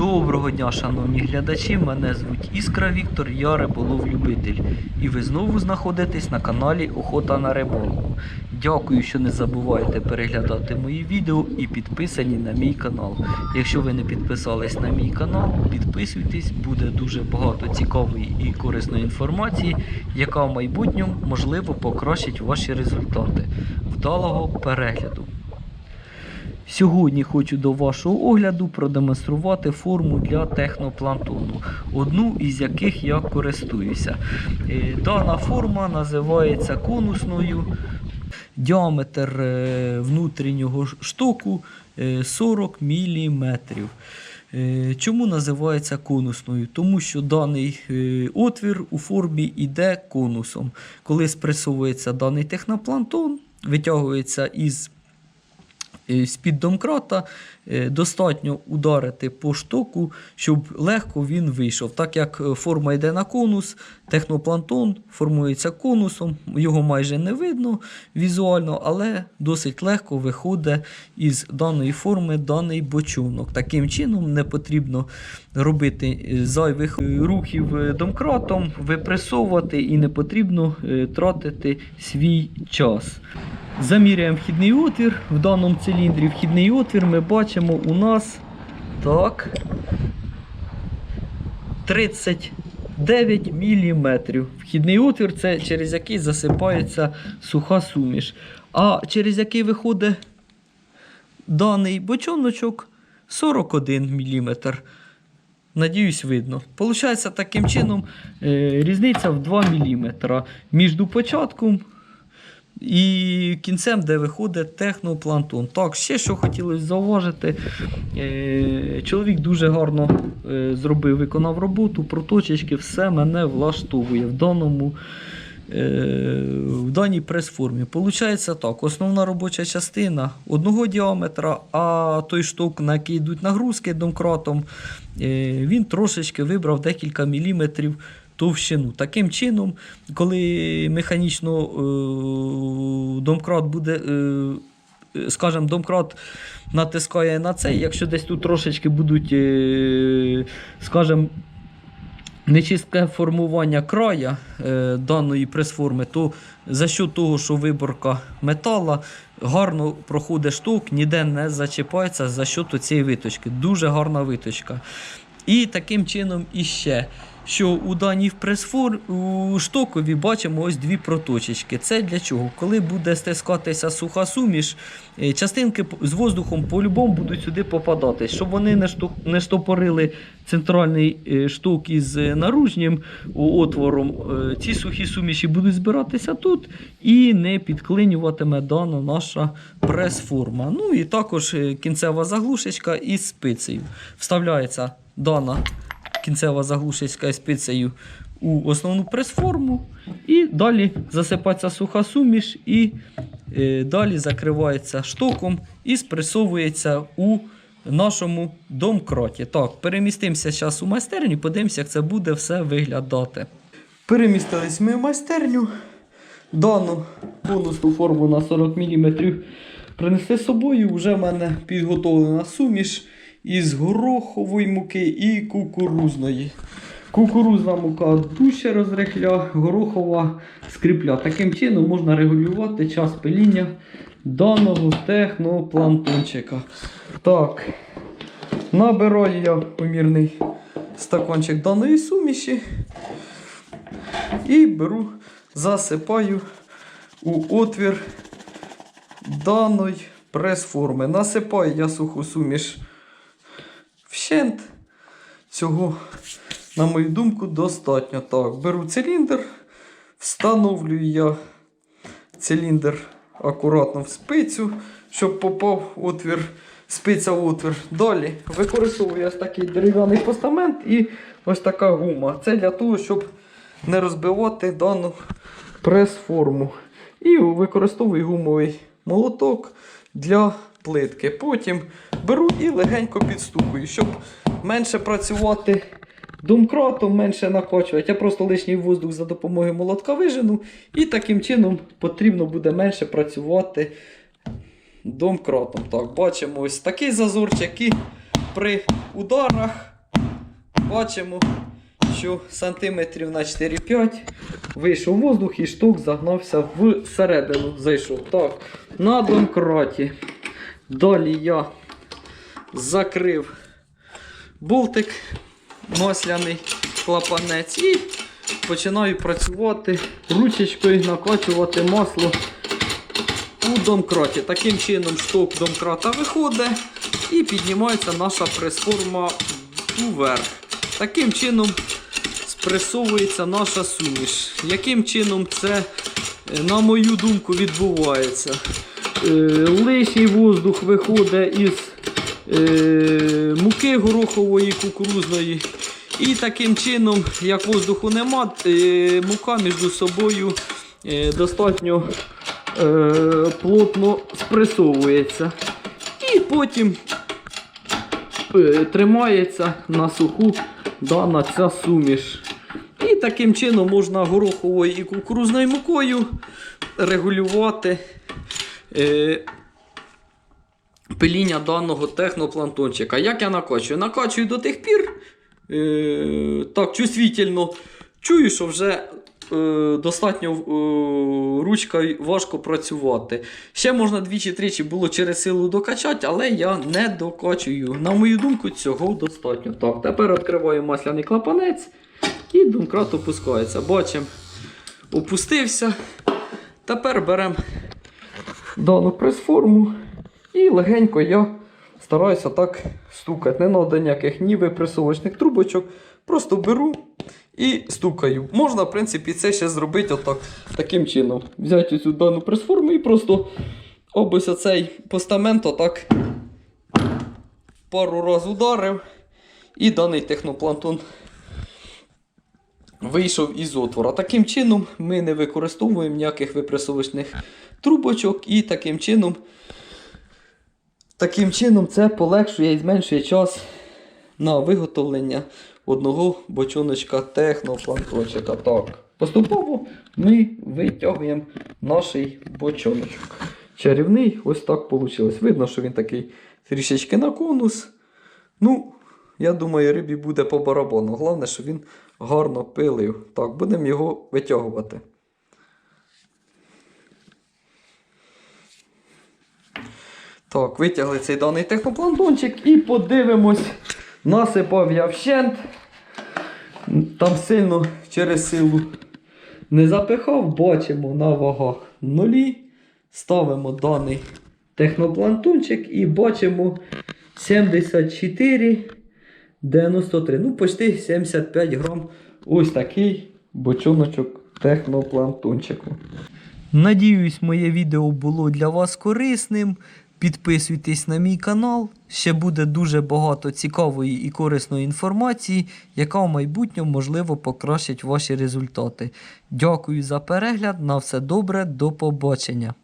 Доброго дня, шановні глядачі. Мене звуть Іскра Віктор, я риболов-любитель. І ви знову знаходитесь на каналі Охота на рибалку. Дякую, що не забуваєте переглядати мої відео і підписані на мій канал. Якщо ви не підписались на мій канал, підписуйтесь, буде дуже багато цікавої і корисної інформації, яка в майбутньому можливо покращить ваші результати. Вдалого перегляду! Сьогодні хочу до вашого огляду продемонструвати форму для технопланктону, одну із яких я користуюся. Е, Дана форма називається конусною. Діаметр е, внутрішнього штоку е, 40 мм. Чому називається конусною? Тому що даний е, отвір у формі йде конусом. Коли спресовується даний технопланктон, витягується із е, з-під домкрата е, достатньо ударити по штоку, щоб легко він вийшов. Так як е, форма йде на конус, технопланктон формується конусом, його майже не видно візуально, але досить легко виходить із даної форми даний бочонок. Таким чином не потрібно робити е, зайвих е, рухів е, домкратом, випресовувати і не потрібно е, тратити свій час. Заміряємо вхідний отвір. В даному циліндрі вхідний отвір ми бачимо у нас так 39 мм. Вхідний отвір це через який засипається суха суміш. А через який виходить даний бочоночок 41 мм. Надіюсь, видно. Получається таким чином е, різниця в 2 мм між початком і кінцем, де виходить технопланктон. Так, ще що хотілося зауважити. Е, чоловік дуже гарно е, зробив, виконав роботу, проточечки, все мене влаштовує в даному. е, В даній прес-формі. Получається так: основна робоча частина одного діаметра, а той шток, на який йдуть нагрузки домкратом, він трошечки вибрав декілька міліметрів товщину. Таким чином, коли механічно е, домкрат буде. Е, Скажем, домкрат натискає на цей, якщо десь тут трошечки будуть, е, скажем, нечистке формування края е, даної прес-форми, то за що того, що виборка метала гарно проходить штовх, ніде не зачіпається за що цієї виточки. Дуже гарна виточка. І таким чином іще. Що у даній пресфор у штокові бачимо ось дві проточечки. Це для чого? Коли буде стискатися суха суміш, е, частинки з воздухом по-любому будуть сюди попадати, щоб вони не, штопорили центральний е, шток із е, наружнім отвором. Ці сухі суміші будуть збиратися тут і не підклинюватиме дана наша прес-форма. Ну і також кінцева заглушечка із спицею. Вставляється дана кінцева заглушечка із спицею у основну прес-форму. І далі засипається суха суміш, і е, далі закривається штоком і спресовується у нашому домкраті. Так, перемістимося зараз у майстерню, подивимося, як це буде все виглядати. Перемістились ми в майстерню. Дану бонусну форму на 40 мм принесли з собою. Вже в мене підготовлена суміш із горохової муки і кукурузної. Кукурузна мука дужче розрихля, горохова скріпля. Таким чином можна регулювати час пиління даного технопланктончика. Так, набираю я помірний стаканчик даної суміші і беру, засипаю у отвір даної прес-форми. Насипаю я суху суміш вщент. Цього, на мою думку, достатньо. Так, беру циліндр, встановлюю я циліндр акуратно в спицю, щоб попав отвір, спиця в отвір. Далі використовую ось такий дерев'яний постамент і ось така гума. Це для того, щоб не розбивати дану прес-форму. І використовую гумовий молоток для плитки. Потім беру і легенько підстукую, щоб менше працювати домкратом, менше накачувати. Я просто лишній воздух за допомогою молотка вижену. І таким чином потрібно буде менше працювати домкратом. Так, бачимо ось такий зазорчик і при ударах бачимо, що сантиметрів на 4-5 вийшов воздух і штук загнався всередину. Зайшов. Так, на домкраті. Далі я закрив болтик масляний клапанець і починаю працювати ручечкою, накачувати масло у домкраті. Таким чином шток домкрата виходить і піднімається наша прес-форма уверх. Таким чином спресовується наша суміш. Яким чином це, на мою думку, відбувається? Е, Лишній воздух виходить із е, муки горохової кукурузної. І таким чином, як воздуху нема, е, мука між собою достатньо плотно спресовується. І потім тримається на суху дана ця суміш. І таким чином можна гороховою і кукурузною мукою регулювати пиління даного техноплантончика. Як я накачую? Накачую до тих пір, е, так, чувствительно чую, що вже е, достатньо е, ручкою важко працювати. Ще можна двічі-тричі було через силу докачати, але я не докачую. На мою думку, цього достатньо. Так, тепер відкриваю масляний клапанець і домкрат опускається. Бачимо, опустився. Тепер беремо дану прес-форму і легенько я стараюся так стукати. Не треба ніяких ні випресовочних трубочок. Просто беру і стукаю. Можна, в принципі, це ще зробити отак, таким чином. Взяти цю дану прес-форму і просто ось оцей постамент отак пару разів ударив. І даний техноплантон вийшов із отвора. Таким чином ми не використовуємо ніяких випресовочних трубочок і таким чином, таким чином це полегшує і зменшує час на виготовлення одного бочоночка техноплантончика. Так, поступово ми витягуємо наш бочоночок. Чарівний, ось так вийшло. Видно, що він такий трішечки на конус. Ну, я думаю, рибі буде по барабану. Головне, що він гарно пилив. Так, будемо його витягувати. Так, витягли цей даний техноплантончик і подивимось. Насипав я вщент. Там сильно через силу не запихав, бачимо на вагах нулі. Ставимо даний техноплантончик і бачимо 74 93. Ну, почти 75 грам. Ось такий бочоночок техноплантончику. Надіюсь, моє відео було для вас корисним. Підписуйтесь на мій канал. Ще буде дуже багато цікавої і корисної інформації, яка в майбутньому можливо покращить ваші результати. Дякую за перегляд. На все добре, до побачення.